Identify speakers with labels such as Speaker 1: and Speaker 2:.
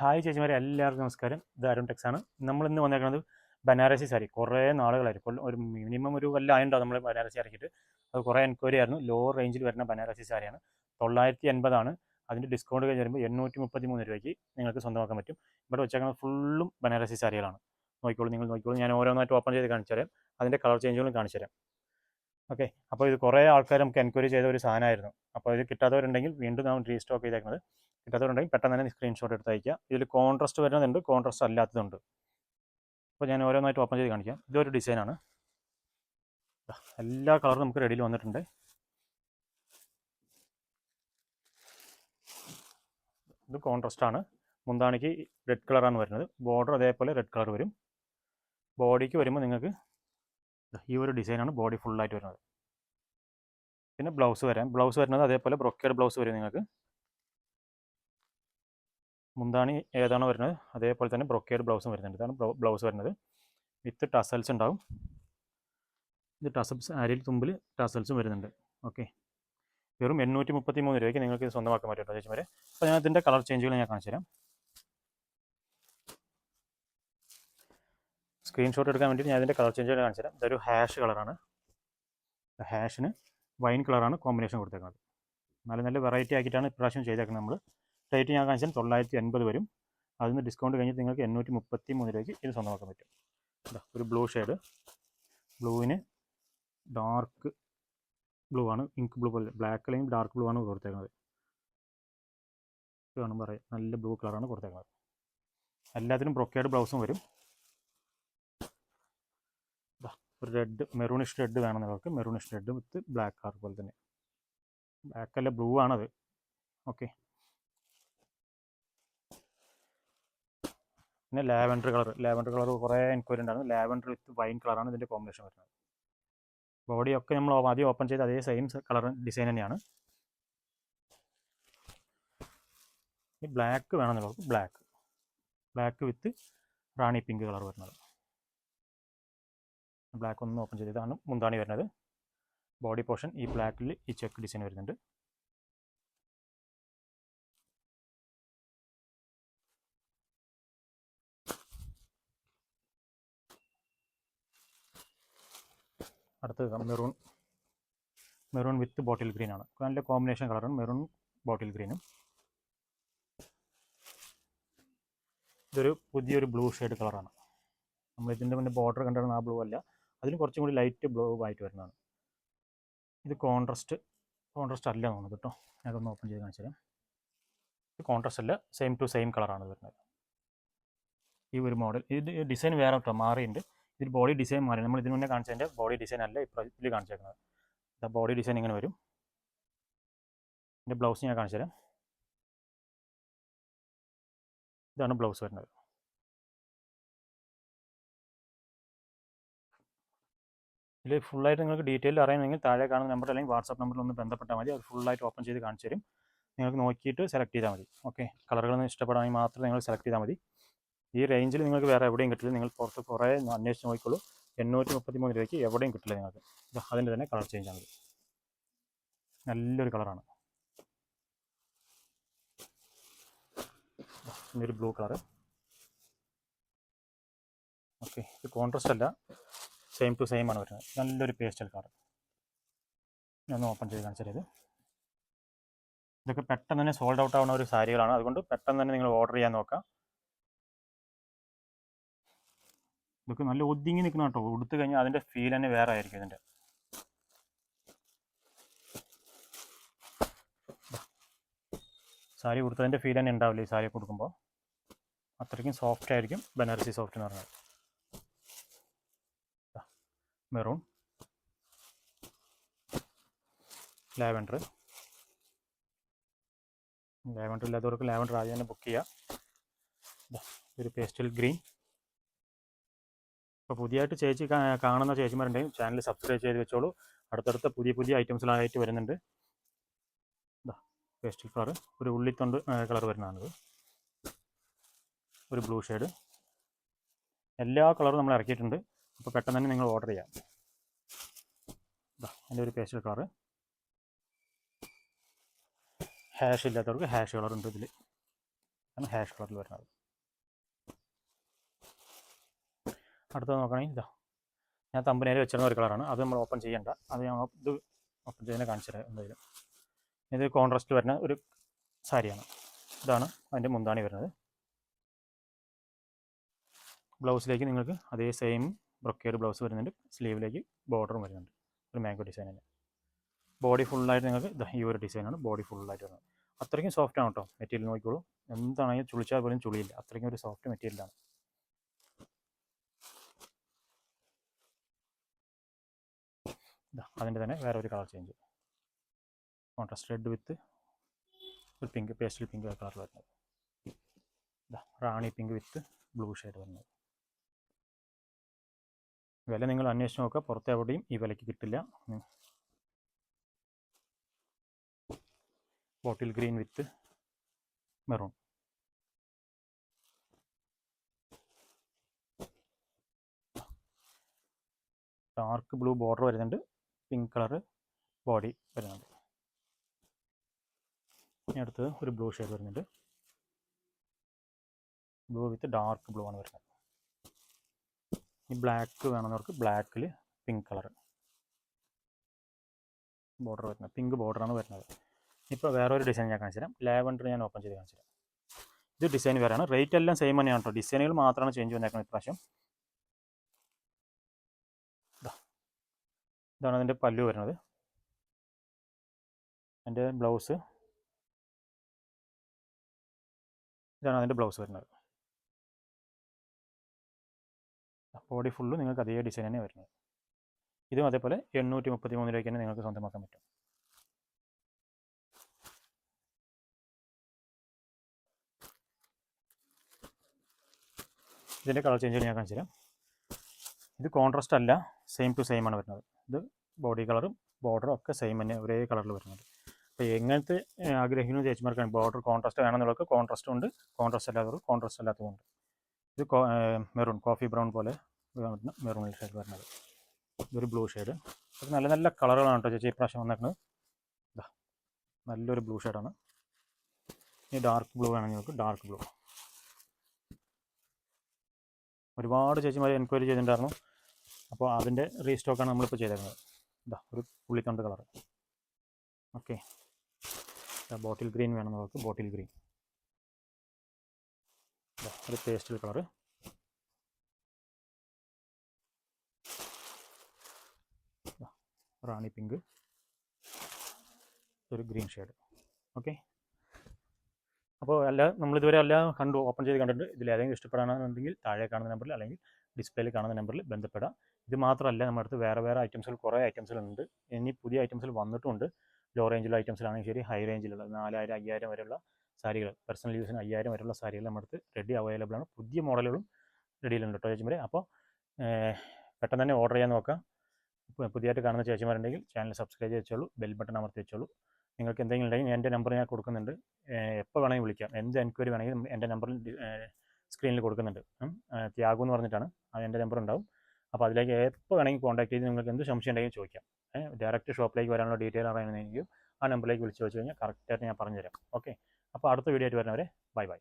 Speaker 1: Hi ചേച്ചിമാരെ എല്ലാവർക്കും നമസ്കാരം. ഇത് അരുൺ ടെക്സ് ആണ്. നമ്മൾ ഇന്ന് വന്നേക്കുന്നത് ബനാറസി സാരി. കുറേ നാളുകളായിരിക്കും ഒരു മിനിമം ഒരു കൊല്ലം ആയിട്ടുണ്ടാവും നമ്മൾ ബനാറസി ഇറക്കിയിട്ട്. അത് കുറേ എൻക്വയറി ആയിരുന്നു. ലോ റേഞ്ചിൽ വരുന്ന ബനാറസി സാരിയാണ്. തൊള്ളായിരത്തി എൺപതാണ്. അതിന്റെ ഡിസ്കൗണ്ട് കഴിഞ്ഞ് വരുമ്പോൾ എണ്ണൂറ്റി മുപ്പത്തി മൂന്ന് രൂപയ്ക്ക് നിങ്ങൾക്ക് സ്വന്തമാക്കാൻ പറ്റും. ഇവിടെ വെച്ചേക്കുന്നത് ഫുള്ളും ബനാറസി സാരികളാണ്. നോക്കിക്കോളൂ നിങ്ങൾ നോക്കിക്കോളൂ. ഞാൻ ഓരോന്നായിട്ട് ഓപ്പൺ ചെയ്ത് കാണിച്ചു തരാം അതിന്റെ കളർ ചേഞ്ചുകളും കാണിച്ചു തരാം ഓക്കെ. അപ്പോൾ ഇത് കുറേ ആൾക്കാർ നമുക്ക് എൻക്വയറി ചെയ്ത ഒരു സാധനമായിരുന്നു. അപ്പോൾ ഇത് കിട്ടാത്തവരുണ്ടെങ്കിൽ വീണ്ടും നമ്മൾ റീസ്റ്റോക്ക് ചെയ്തേക്കുന്നത്. കിട്ടാത്തവരുണ്ടെങ്കിൽ പെട്ടെന്ന് തന്നെ സ്ക്രീൻഷോട്ട് എടുത്ത് അയക്കുക ഇതിൽ കോൺട്രസ്റ്റ് വരുന്നതുണ്ട് കോൺട്രസ്റ്റ് അല്ലാത്തതുണ്ട്. അപ്പോൾ ഞാൻ ഓരോന്നായിട്ട് ഓപ്പൺ ചെയ്ത് കാണിക്കാം. ഇതൊരു ഡിസൈനാണ് എല്ലാ കളറും നമുക്ക് റെഡിയിൽ വന്നിട്ടുണ്ട്. ഇത് കോൺട്രസ്റ്റ് ആണ്. മുന്താണിക്ക് റെഡ് കളറാണ് വരുന്നത്. ബോർഡർ അതേപോലെ റെഡ് കളർ വരും. ബോഡിക്ക് വരുമ്പോൾ നിങ്ങൾക്ക് ഈ ഒരു ഡിസൈനാണ് ബോഡി ഫുള്ളായിട്ട് വരുന്നത്. പിന്നെ ബ്ലൗസ് വരാം. ബ്ലൗസ് വരുന്നത് അതേപോലെ ബ്രൊക്കേഡ് ബ്ലൗസ് വരും നിങ്ങൾക്ക്. മുന്താണി ഏതാണോ വരുന്നത് അതേപോലെ തന്നെ ബ്രൊക്കേഡ് ബ്ലൗസും വരുന്നുണ്ട്. ഇതാണ് ബ്ലൗസ് വരുന്നത്. വിത്ത് ടസൽസ് ഉണ്ടാവും. ഇത് ടസൽസ് അരിയിൽ തുമ്പിൽ ടസൽസും വരുന്നുണ്ട്. ഓക്കെ വെറും എണ്ണൂറ്റി മുപ്പത്തി മൂന്ന് രൂപയ്ക്ക് നിങ്ങൾക്ക് സ്വന്തമാക്കാൻ പറ്റും ചേച്ചി ചേച്ചിമാരെ. അപ്പോൾ ഞാൻ ഇതിന്റെ കളർ ചേഞ്ചുകൾ ഞാൻ കാണിച്ചു തരാം സ്ക്രീൻഷോട്ട് എടുക്കാൻ വേണ്ടി ഞാൻ ഇതിന്റെ കളർ ചേഞ്ച് കാണിച്ചു തരാം ഇതൊരു ഹാഷ് കളറാണ് ഹാഷിന് വൈൻ കളറാണ് കോമ്പിനേഷൻ കൊടുത്തേക്കുന്നത്. നല്ല നല്ല വെറൈറ്റി ആക്കിയിട്ടാണ് ഇപ്രാവശ്യം ചെയ്തേക്കുന്നത് നമ്മൾ റേറ്റ് ഞാൻ കാണിച്ചാൽ തൊള്ളായിരത്തി എൺപത് വരും. അതിൽ നിന്ന് ഡിസ്കൗണ്ട് കഴിഞ്ഞിട്ട് നിങ്ങൾക്ക് എണ്ണൂറ്റി മുപ്പത്തി മൂന്നിലേക്ക് ഇത് സ്വന്തമാക്കാൻ പറ്റും. ഒരു ബ്ലൂ ഷെയ്ഡ് ബ്ലൂവിന് ഡാർക്ക് ബ്ലൂ ആണ്. ഇങ്ക് ബ്ലൂ പോലെ ബ്ലാക്ക് അല്ലെങ്കിൽ ഡാർക്ക് ബ്ലൂ ആണ് കൊടുത്തേക്കുന്നത്. വേണം പറയാം നല്ല ബ്ലൂ കളറാണ് കൊടുത്തേക്കുന്നത്. എല്ലാത്തിനും ബ്രൊക്കേഡ് ബ്ലൗസും വരും. ഒരു റെഡ് മെറൂണിഷ് റെഡ് നിങ്ങൾക്ക് maroonish red with black colour പോലെ തന്നെ. ബ്ലാക്ക് അല്ല ബ്ലൂ ആണത്. ഓക്കെ. പിന്നെ ലാവൻഡർ കളർ. ലാവൻഡർ കളർ കുറേ എൻക്വയറി ഉണ്ടായിരുന്നു. ലാവൻഡർ വിത്ത് വൈൻ കളറാണ് ഇതിന്റെ കോമ്പിനേഷൻ വരുന്നത്. ബോഡിയൊക്കെ നമ്മൾ ആദ്യം ഓപ്പൺ ചെയ്ത് അതേ സെയിം കളർ ഡിസൈൻ തന്നെയാണ്. ബ്ലാക്ക് നിങ്ങൾക്ക് black black with rani pink colour വരുന്നത്. ബ്ലാക്ക് ഒന്ന് ഓപ്പൺ ചെയ്ത് ഇതാണ് മുന്താണി വരുന്നത്. ബോഡി പോർഷൻ ഈ ബ്ലാക്കിൽ ഈ ചെക്ക് ഡിസൈൻ വരുന്നുണ്ട്. അടുത്തത് maroon maroon with bottle green ആണ്. നല്ല കോമ്പിനേഷൻ കളറാണ് മെറൂൺ ബോട്ടിൽ ഗ്രീനും ഇതൊരു പുതിയൊരു ബ്ലൂ ഷെയ്ഡ് കളറാണ് നമ്മൾ ഇതിന്റെ മുന്നേ ബോർഡർ കണ്ടിരുന്ന ആ ബ്ലൂ അല്ല. അതിന് കുറച്ചും കൂടി ലൈറ്റ് ബ്ലൂ ആയിട്ട് വരുന്നതാണ്. ഇത് കോൺട്രസ്റ്റ് കോൺട്രസ്റ്റ് അല്ല തോന്നുന്നത് കേട്ടോ. ഞാനൊന്ന് ഓപ്പൺ ചെയ്ത് കാണിച്ചു തരാം ഇത് കോൺട്രസ്റ്റ് അല്ല സെയിം ടു സെയിം കളറാണ് വരുന്നത്. ഈ ഒരു മോഡൽ ഇത് ഡിസൈൻ വേറെ കേട്ടോ മാറിയിട്ടുണ്ട്. ഇതിൽ ബോഡി ഡിസൈൻ മാറി. നമ്മൾ ഇതിന് മുന്നേ കാണിച്ചതിന്റെ ബോഡി ഡിസൈൻ അല്ല ഇതിൽ കാണിച്ചേക്കുന്നത്. ഇതാ ബോഡി ഡിസൈൻ ഇങ്ങനെ വരും. എന്റെ ബ്ലൗസ് ഞാൻ കാണിച്ചു തരാം ഇതാണ് ബ്ലൗസ് വരുന്നത്. ഇതിൽ ഫുള്ളായിട്ട് നിങ്ങൾക്ക് ഡീറ്റെയിൽ അറിയണമെങ്കിൽ താഴെ കാണുന്ന നമ്പർ അല്ലെങ്കിൽ വാട്സാപ്പ് നമ്പറിൽ ഒന്ന് ബന്ധപ്പെട്ടാൽ മതി. അത് ഫുള്ളായിട്ട് ഓപ്പൺ ചെയ്ത് കാണിച്ചു തരും. നിങ്ങൾക്ക് നോക്കിയിട്ട് സെലക്ട് ചെയ്താൽ മതി. ഓക്കെ കളറുകളൊന്നും ഇഷ്ടപ്പെടാമെങ്കിൽ മാത്രം നിങ്ങൾ സെലക്ട് ചെയ്താൽ മതി. ഈ റേഞ്ചിൽ നിങ്ങൾക്ക് വേറെ എവിടെയും കിട്ടില്ല. നിങ്ങൾ പുറത്ത് കുറേ അന്വേഷിച്ച് നോക്കിക്കോളൂ. എണ്ണൂറ്റി മുപ്പത്തി മൂന്ന് രൂപയ്ക്ക് എവിടെയും കിട്ടില്ല നിങ്ങൾക്ക്. അതിന്റെ തന്നെ കളർ ചേഞ്ച് ആണ്. നല്ലൊരു കളറാണ് ഒരു ബ്ലൂ കളർ ഓക്കെ ഇത് കോൺട്രസ്റ്റ് അല്ല. സെയിം ടു സെയിം ആണ് വരുന്നത്. നല്ലൊരു പേസ്റ്റൽ കളർ ഞാൻ ഓപ്പൺ ചെയ്ത് കാണിച്ചത് ഇതൊക്കെ പെട്ടെന്ന് തന്നെ സോൾഡ് ഔട്ട് ആവുന്ന ഒരു സാരികളാണ്. അതുകൊണ്ട് പെട്ടെന്ന് തന്നെ നിങ്ങൾ ഓർഡർ ചെയ്യാൻ നോക്കാം. ഇതൊക്കെ നല്ല ഒതുങ്ങി നിൽക്കുന്ന കേട്ടോ. ഉടുത്ത് കഴിഞ്ഞാൽ അതിന്റെ ഫീൽ തന്നെ വേറെ ആയിരിക്കും ഇതിന്റെ. സാരി കൊടുത്തതിന്റെ ഫീൽ തന്നെ ഉണ്ടാവില്ല ഈ സാരി കൊടുക്കുമ്പോൾ അത്രയ്ക്കും സോഫ്റ്റ് ആയിരിക്കും. ബനാറസി സോഫ്റ്റ് എന്ന് പറഞ്ഞാൽ. Maroon lavender. ലാവൻഡർ ഇല്ലാത്തവർക്ക് ലാവൻഡർ ആദ്യം തന്നെ ബുക്ക് ചെയ്യാം. ഒരു പേസ്റ്റൽ ഗ്രീൻ ഇപ്പോൾ പുതിയതായിട്ട് ചേച്ചി കാണുന്ന ചേച്ചിമാരുണ്ടെങ്കിൽ ചാനൽ സബ്സ്ക്രൈബ് ചെയ്ത് വെച്ചോളൂ. അടുത്തടുത്ത പുതിയ പുതിയ ഐറ്റംസിലായിട്ട് വരുന്നുണ്ട്. പേസ്റ്റൽ കളർ ഒരു ഉള്ളിത്തൊണ്ട് കളർ വരുന്നതാണിത്. ഒരു ബ്ലൂ ഷെയ്ഡ് എല്ലാ കളറും നമ്മൾ ഇറക്കിയിട്ടുണ്ട്. അപ്പോൾ പെട്ടെന്ന് തന്നെ നിങ്ങൾ ഓർഡർ ചെയ്യാം. എന്റെ ഒരു പേസ്റ്റൽ കളറ്. ഹാഷ് ഇല്ലാത്തവർക്ക് ഹാഷ് കളർ ഉണ്ട് ഇതിൽ ആണ് ഹാഷ് കളറിൽ വരുന്നത്. അടുത്തത് നോക്കണേ ഇതാ ഞാൻ തമ്പനയിൽ വെച്ചിരുന്ന ഒരു കളറാണ് അത് നമ്മൾ ഓപ്പൺ ചെയ്യണ്ട. അത് ഞാൻ ഇത് ഓപ്പൺ ചെയ്യുന്ന കാണിച്ചു എന്തായാലും. ഇത് കോൺട്രാസ്റ്റ് വരുന്ന ഒരു സാരിയാണ്. ഇതാണ് അതിന്റെ മുന്താണി വരുന്നത്. ബ്ലൗസിലേക്ക് നിങ്ങൾക്ക് അതേ സെയിം ബ്രൊക്കേഡ് ബ്ലൗസ് വരുന്നുണ്ട്. സ്ലീവിലേക്ക് ബോർഡറും വരുന്നുണ്ട്. ഒരു മാംഗോ ഡിസൈനിന് ബോഡി ഫുള്ളായിട്ട് നിങ്ങൾക്ക് ഈ ഒരു ഡിസൈനാണ് ബോഡി ഫുള്ളായിട്ട് വരുന്നത്. അത്രയ്ക്കും സോഫ്റ്റ് ആണ് കേട്ടോ മെറ്റീരിയൽ നോക്കിക്കോളൂ. എന്താണെങ്കിലും ചുളിച്ചാൽ പോലും ചുളിയില്ല. അത്രയ്ക്കും ഒരു സോഫ്റ്റ് മെറ്റീരിയലാണ് അതിന്റെ തന്നെ വേറെ ഒരു colour change. Contrast red with ഒരു പിങ്ക് പേസ്റ്റൽ പിങ്ക് കളർ വരുന്നത്. Rani pink with blue shade വരുന്നത്. വില നിങ്ങൾ അന്വേഷിച്ച് നോക്കുക. പുറത്ത് എവിടെയും ഈ വിലയ്ക്ക് കിട്ടില്ല. Bottle green with maroon. Dark blue border വരുന്നുണ്ട്. പിങ്ക് കളർ ബോഡി വരുന്നുണ്ട്. ഇനി അടുത്തത് ഒരു ബ്ലൂ ഷെയ്ഡ് വരുന്നുണ്ട്. ബ്ലൂ വിത്ത് ഡാർക്ക് ബ്ലൂ ആണ് വരുന്നത്. ഈ ബ്ലാക്ക് വേണമെന്നവർക്ക് ബ്ലാക്കിൽ പിങ്ക് കളർ ബോർഡർ വരുന്നത്. പിങ്ക് ബോർഡറാണ് വരുന്നത്. ഇപ്പോൾ വേറെ ഒരു ഡിസൈൻ ഞാൻ കാണിച്ചു തരാം ലാവൻഡർ ഞാൻ ഓപ്പൺ ചെയ്ത് കാണിച്ചു തരാം ഇത് ഡിസൈൻ വേറെയാണ്. റേറ്റ് എല്ലാം സെയിം തന്നെയാണ് കേട്ടോ. ഡിസൈനുകൾ മാത്രമാണ് ചേഞ്ച് വന്നേക്കുന്നത് ഇപ്രാവശ്യം. ഇതാണ് അതിന്റെ പല്ലു വരുന്നത്. എന്റെ ബ്ലൗസ് ഇതാണ് അതിന്റെ ബ്ലൗസ് വരുന്നത്. ബോഡി ഫുള്ള് നിങ്ങൾക്ക് അതേ ഡിസൈൻ തന്നെ വരുന്നത്. ഇതും അതേപോലെ എണ്ണൂറ്റി മുപ്പത്തി മൂന്ന് രൂപയ്ക്ക് തന്നെ നിങ്ങൾക്ക് സ്വന്തമാക്കാൻ പറ്റും. ഇതിന്റെ കളർ ചേഞ്ച് ഞാൻ കാണിച്ചു തരാം. ഇത് കോൺട്രാസ്റ്റ് അല്ല സെയിം ടു സെയിം ആണ് വരുന്നത്. ഇത് ബോഡി കളറും ബോർഡറും ഒക്കെ സെയിം തന്നെ ഒരേ കളറിൽ വരുന്നത്. അപ്പോൾ എങ്ങനത്തെ ആഗ്രഹിക്കുന്നു ചേച്ചിമാർക്കാണ് ബോർഡർ കോൺട്രാസ്റ്റ് വേണമെന്നുള്ളവർക്ക് കോൺട്രാസ്റ്റ് ഉണ്ട് കോൺട്രാസ്റ്റ് അല്ലാത്തവർക്ക് കോൺട്രാസ്റ്റ് അല്ലാത്തതുണ്ട് ഇത് മെറൂൺ കോഫി ബ്രൗൺ പോലെ വരുന്ന മെറൂണിൽ ഷെയ്ഡ് വരുന്നത്. ഇതൊരു ബ്ലൂ ഷെയ്ഡ് അത് നല്ല നല്ല കളറുകളാണ് കേട്ടോ ചേച്ചി ഇപ്രാവശ്യം വന്നേക്കുന്നത് ഇതാ നല്ലൊരു ബ്ലൂ ഷെയ്ഡാണ് ഈ ഡാർക്ക് ബ്ലൂ വേണമെങ്കിൽ നമുക്ക് ഡാർക്ക് ബ്ലൂ ഒരുപാട് ചേച്ചിമാർ എൻക്വയറി ചെയ്തിട്ടുണ്ടായിരുന്നു. അപ്പോൾ അതിന്റെ റീസ്റ്റോക്കാണ് നമ്മളിപ്പോൾ ചെയ്തേക്കുന്നത്. ഇതാ ഒരു പുള്ളിക്കണ്ട് കളർ ഓക്കെ. ബോട്ടിൽ ഗ്രീൻ വേണം നമുക്ക്. ബോട്ടിൽ ഗ്രീൻ ഒരു പേസ്റ്റൽ കളറ് റാണി പിങ്ക്. ഒരു ഗ്രീൻ ഷെയ്ഡ്. ഓക്കെ. അപ്പോൾ എല്ലാ നമ്മളിതുവരെ എല്ലാം കണ്ടു ഓപ്പൺ ചെയ്ത് കണ്ടിട്ടുണ്ട്. ഇതിൽ ഏതെങ്കിലും ഇഷ്ടപ്പെടാണെന്നുണ്ടെങ്കിൽ താഴെ കാണുന്ന നമ്പറിൽ അല്ലെങ്കിൽ ഡിസ്പ്ലേയിൽ കാണുന്ന നമ്പറിൽ ബന്ധപ്പെടാം. ഇത് മാത്രമല്ല നമ്മുടെ അടുത്ത് വേറെ വേറെ ഐറ്റംസുകൾ കുറേ ഐറ്റംസുകളുണ്ട്. ഇനി പുതിയ ഐറ്റംസിൽ വന്നിട്ടുണ്ട്. ലോ റേഞ്ചിലുള്ള ഐറ്റംസിലാണെങ്കിൽ ശരി ഹൈ റേഞ്ചിലുള്ള നാലായിരം അയ്യായിരം വരെയുള്ള സാരികൾ പേഴ്സണൽ യൂസിന് അയ്യായിരം വരെയുള്ള സാരികൾ നമ്മുടെ അടുത്ത് റെഡി അവൈലബിൾ ആണ്. പുതിയ മോഡലുകളും റെഡിയിലുണ്ട് കേട്ടോ ചേച്ചി അപ്പോൾ പെട്ടെന്ന് തന്നെ ഓർഡർ ചെയ്യാൻ നോക്കാം. പുതിയതായിട്ട് കാണുന്ന ചേച്ചിമാരുണ്ടെങ്കിൽ ചാനൽ സബ്സ്ക്രൈബ് വെച്ചോളൂ ബെൽ ബട്ടൺ അമർത്തി വെച്ചോളൂ. നിങ്ങൾക്ക് എന്തെങ്കിലും ഉണ്ടെങ്കിൽ എന്റെ നമ്പർ ഞാൻ കൊടുക്കുന്നുണ്ട്. എപ്പോൾ വേണമെങ്കിൽ വിളിക്കാം. എന്ത് എൻക്വയറി വേണമെങ്കിലും എന്റെ നമ്പറിൽ സ്ക്രീനിൽ കൊടുക്കുന്നുണ്ട്. ത്യാഗം എന്ന് പറഞ്ഞിട്ടാണ്. അത് എന്റെ നമ്പർ ഉണ്ടാവും. അപ്പോൾ അതിലേക്ക് എപ്പോൾ വേണമെങ്കിൽ കോൺടാക്ട് ചെയ്ത് നിങ്ങൾക്ക് എന്ത് സംശയം ഉണ്ടെങ്കിൽ ചോദിക്കാം. ഡയറക്റ്റ് ഷോപ്പിലേക്ക് വരാനുള്ള ഡീറ്റെയിൽ അറിയണമെങ്കിൽ ആ നമ്പറിലേക്ക് വിളിച്ച് വെച്ച് കഴിഞ്ഞാൽ കറക്റ്റായിട്ട് ഞാൻ പറഞ്ഞുതരാം. ഓക്കെ അപ്പോൾ അടുത്ത വീഡിയോ ആയിട്ട് വരുന്നവരെ ബൈ ബൈ